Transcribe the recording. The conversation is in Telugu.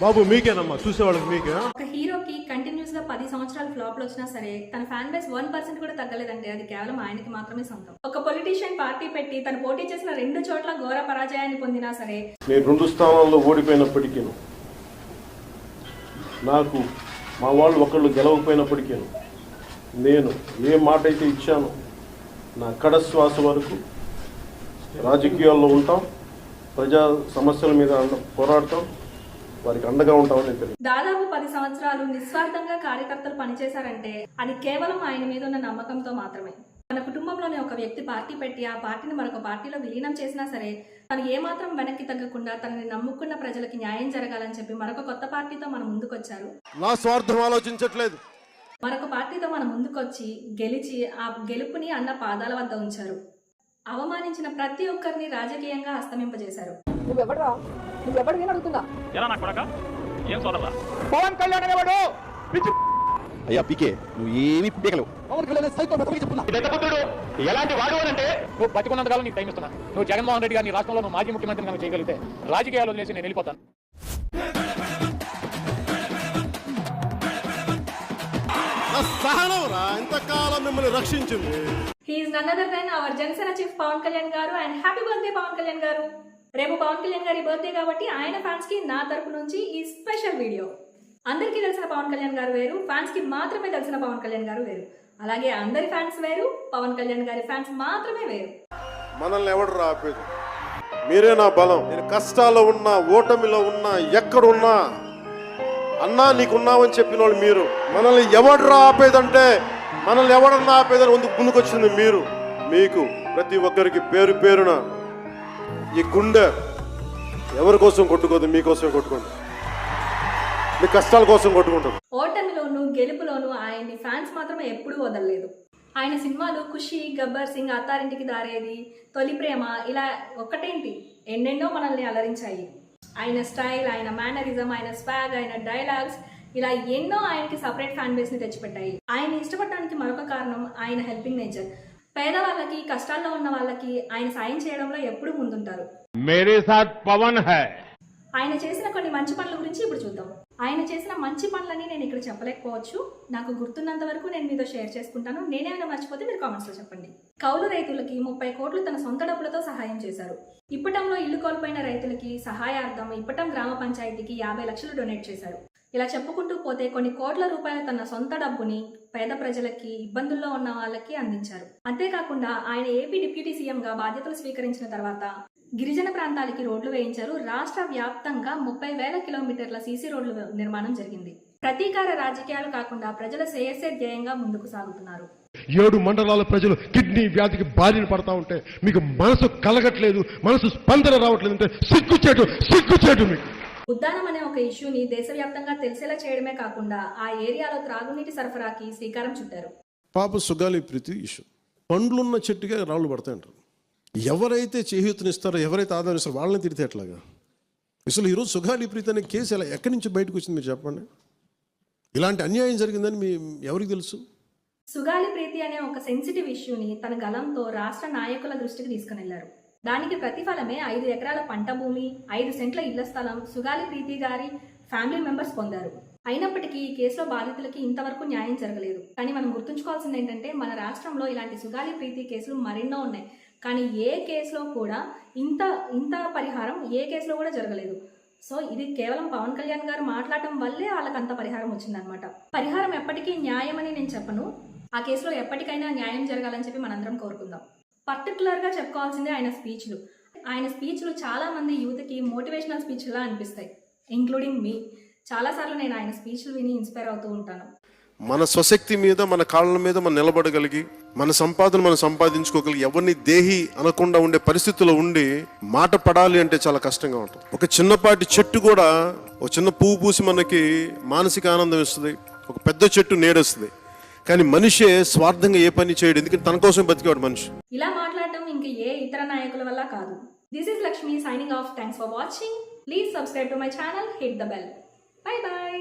బాబు మీకేనమ్మా? చూసేవాళ్ళకి మీకే? ఒక హీరోకి కంటిన్యూస్గా పది సంవత్సరాలు ఫ్లాప్లు వచ్చినా సరే తన ఫ్యాన్ బేస్ వన్ పర్సెంట్ కూడా తగ్గలేదంటే అది కేవలం ఆయనకి మాత్రమే సొంతం. ఒక పొలిటీషియన్ పార్టీ పెట్టి తను పోటీ చేసిన రెండు చోట్ల ఘోర పరాజయాన్ని పొందినా సరే నేను రెండు స్థానాల్లో ఓడిపోయినప్పటికీ నాకు మా వాళ్ళు ఒకళ్ళు గెలవకపోయినప్పటికీ నేను ఏ మాట అయితే ఇచ్చానో నా కడ శ్వాస వరకు రాజకీయాల్లో ఉంటాం ప్రజా సమస్యల మీద పోరాడతాం వారికి అండగా ఉంటామని నేను దాదాపు పది సంవత్సరాలు నిస్వార్థంగా కార్యకర్తలు పనిచేశారంటే అది కేవలం ఆయన మీద ఉన్న నమ్మకంతో మాత్రమే. తన కుటుంబంలోని ఒక వ్యక్తి పార్టీ పెట్టి ఆ పార్టీని మరొక పార్టీలో విలీనం చేసినా సరే తను ఏమాత్రం వెనక్కి తగ్గకుండా తనని నమ్ముకున్న ప్రజలకి న్యాయం జరగాలని చెప్పి మరొక కొత్త పార్టీతో మన ముందుకొచ్చారు. నా స్వార్థం ఆలోచించట్లేదు. మరొక పార్టీతో మన ముందుకొచ్చి గెలిచి ఆ గెలుపుని అన్న పాదాల వద్ద ఉంచారు. అవమానించిన ప్రతి ఒక్కరిని రాజకీయంగా అస్తమింపజేశారు. నువ్వెవడరా? నువ్వెవడిని అడుగుతున్నా ఎలా నా కొడక? ఏం సోదరా పవన్ కళ్యాణ్ అనేవాడు పిచ్చి అయ్యా పీకే నువ్వు ఏమీ పీకలేవు పవన్ కళ్యాణ్ సైతం చెప్తున్నా. దత్తపుత్రుడు ఎలాంటి వాడు అని అంటే నువ్వు బతికున్నంత కాలం నీకు టైం ఇస్తున్నా. నువ్వు జగన్మోహన్ రెడ్డి గారిని రాష్ట్రంలో నువ్వు మాజీ ముఖ్యమంత్రి కనుక చేయగలిగితే రాజకీయాలు వదిలేసి నేను వెళ్ళిపోతాను. నా సహనం రా ఇంతకాలం మిమ్మల్ని రక్షించింది. He is none other than our Janasena chief Pawan Kalyan garu and happy birthday Pawan Kalyan garu రేపు పవన్ కళ్యాణ్ గారి బర్త్డే కాబట్టి ఆయన ఫ్యాన్స్కి నా తరపు నుంచి ఈ స్పెషల్ వీడియో అందరికీ తెలిసిన పవన్ కళ్యాణ్ గారు వేరు ఫ్యాన్స్కి మాత్రమే తెలిసిన పవన్ కళ్యాణ్ గారు వేరు. అలాగే అందరి ఫ్యాన్స్ వేరు పవన్ కళ్యాణ్ గారి ఫ్యాన్స్ మాత్రమే వేరు. మనల్ని ఎవడు రాపేది మీరే నా బలం. నేను కష్టాల్లో ఉన్నా ఓటమిలో ఉన్నా ఎక్కడున్నా అన్నా నీకున్నావని చెప్పిన వాళ్ళు మీరు. మనల్ని ఎవడు ఆపేదంటే మనల్ని ఎవడన్నా ఆపేదని ముందు ముందుకొచ్చింది మీరు. మీకు ప్రతి ఒక్కరికి పేరు పేరున ఈ గుండె ఎవరి కోసం కొట్టుకోదు మీకోసమే కొట్టుకోండి మీ కష్టాల కోసం కొట్టుకుంటుంది. ఓటమిలోను గెలుపులోను ఆయన్ని ఫ్యాన్స్ మాత్రమే ఎప్పుడూ వదలలేదు. ఆయన సినిమాలు ఖుషి గబ్బర్ సింగ్ అత్తారింటికి దారేది తొలి ప్రేమ ఇలా ఒక్కటేంటి? ఎన్నెన్నో మనల్ని అలరించాయి. ఆయన స్టైల్ ఆయన మేనరిజం ఆయన స్వాగ్ ఆయన డైలాగ్స్ ఇలా ఎన్నో ఆయనకి సపరేట్ ఫ్యాన్ బేస్ని తెచ్చిపెట్టాయి. ఆయన ఇష్టపడడానికి మరొక కారణం ఆయన హెల్పింగ్ నేచర్. పేదవాళ్ళకి కష్టాల్లో ఉన్న వాళ్ళకి ఆయన సాయం చేయడంలో ఎప్పుడు ముందుంటారు. పవన్ హై. ఆయన చేసిన కొన్ని మంచి పనుల గురించి ఇప్పుడు చూద్దాం. ఆయన చేసిన మంచి పనులని నేను ఇక్కడ చెప్పలేకపోవచ్చు. నాకు గుర్తున్నంత వరకు నేను మీతో షేర్ చేసుకుంటాను. నేనేమైనా మర్చిపోతే మీరు కామెంట్స్లో చెప్పండి. కౌలు రైతులకి ముప్పై కోట్లు తన సొంత డబ్బులతో సహాయం చేశారు. ఇప్పటంలో ఇల్లు కోల్పోయిన రైతులకి సహాయార్థం ఇప్పటం గ్రామ పంచాయతీకి యాభై లక్షలు డొనేట్ చేశారు. ఇలా చెప్పుకుంటూ పోతే కొన్ని కోట్ల రూపాయల తన సొంత డబ్బుని పేద ప్రజలకి ఇబ్బందుల్లో ఉన్న వాళ్ళకి అందించారు. అంతేకాకుండా ఆయన ఏపీ డిప్యూటీ సీఎంగా బాధ్యతలు స్వీకరించిన తర్వాత గిరిజన ప్రాంతాలకి రోడ్లు వేయించారు. రాష్ట్ర వ్యాప్తంగా ముప్పై వేల కిలోమీటర్ల సీసీ రోడ్లు నిర్మాణం జరిగింది. ప్రతీకార రాజకీయాలు కాకుండా ప్రజల శ్రేయస్సే ధ్యేయంగా ముందుకు సాగుతున్నారు. ఏడు మండలాల ప్రజలు కిడ్నీ వ్యాధికి బారిన పడతా ఉంటే మీకు మనసు కలగట్లేదు మనసు స్పందన రావట్లేదు అంటే సిగ్గుచేటు సిగ్గుచేటు మీకు. ఉద్దానం అనే ఒక ఇష్యూని దేశవ్యాప్తంగా తెలిసేలా చేయడమే కాకుండా ఆ ఏరియాలో త్రాగునీటి సరఫరాకి శ్రీకారం చుట్టారు. పాప సుగాలి ప్రీతి ఇష్యూ. పండ్లున్న చెట్టుగా రాళ్ళు పడతాయంటారు. ఎవరైతే చేయూతనిస్తారో ఎవరైతే ఆదరిస్తారో వాళ్ళని తిడితే ఎట్లాగా? అసలు ఈరోజు సుగాలి ప్రీతి అనే కేసు ఎలా ఎక్కడి నుంచి బయటకు వచ్చింది మీరు చెప్పండి. ఇలాంటి అన్యాయం జరిగిందని మీ ఎవరికి తెలుసు? సుగాలి ప్రీతి అనే ఒక సెన్సిటివ్ ఇష్యూని తన గలంతో రాష్ట్ర నాయకుల దృష్టికి తీసుకునెళ్ళారు దానికి ప్రతిఫలమే ఐదు ఎకరాల పంట భూమి ఐదు సెంట్ల ఇళ్ళ స్థలం సుగాలి ప్రీతి గారి ఫ్యామిలీ మెంబర్స్ పొందారు. అయినప్పటికీ ఈ కేసులో బాధితులకి ఇంతవరకు న్యాయం జరగలేదు. కానీ మనం గుర్తుంచుకోవాల్సింది ఏంటంటే మన రాష్ట్రంలో ఇలాంటి సుగాలి ప్రీతి కేసులు మరెన్నో ఉన్నాయి. కానీ ఏ కేసులో కూడా ఇంత ఇంత పరిహారం ఏ కేసులో కూడా జరగలేదు. సో ఇది కేవలం పవన్ కళ్యాణ్ గారు మాట్లాడటం వల్లే వాళ్ళకి అంత పరిహారం వచ్చిందనమాట పరిహారం ఎప్పటికీ న్యాయం అని నేను చెప్పను. ఆ కేసులో ఎప్పటికైనా న్యాయం జరగాలని చెప్పి మనందరం కోరుకుందాం. పర్టికులర్గా చెప్పుకోవాల్సిందే ఆయన స్పీచ్లు. ఆయన స్పీచ్లు చాలామంది యూత్కి మోటివేషనల్ స్పీచ్లా అనిపిస్తాయి ఇంక్లూడింగ్ మీ. చాలాసార్లు నేను ఆయన స్పీచ్లు విని ఇన్స్పైర్ అవుతూ ఉంటాను. మన స్వశక్తి మీద మన కాళ్ళ మీద మనం నిలబడగలిగి మన సంపాదన మనం సంపాదించుకోగలిగి ఎవరిని దేహి అనకుండా ఉండే పరిస్థితుల్లో ఉండి మాట పడాలి అంటే చాలా కష్టంగా ఉంటుంది. ఒక చిన్నపాటి చెట్టు కూడా ఒక చిన్న పువ్వు పూసి మనకి మానసిక ఆనందం ఇస్తుంది ఒక పెద్ద చెట్టు నీడొస్తుంది. కానీ మనిషే స్వార్థంగా ఏ పని చేయడు ఎందుకంటే తన కోసం బతికేవాడు మనిషి. ఇలా మాట్లాడటం ఇంకా ఏ ఇతర నాయకుల వల్ల కాదు. This is Lakshmi signing off thanks for watching please subscribe to my channel hit the bell bye bye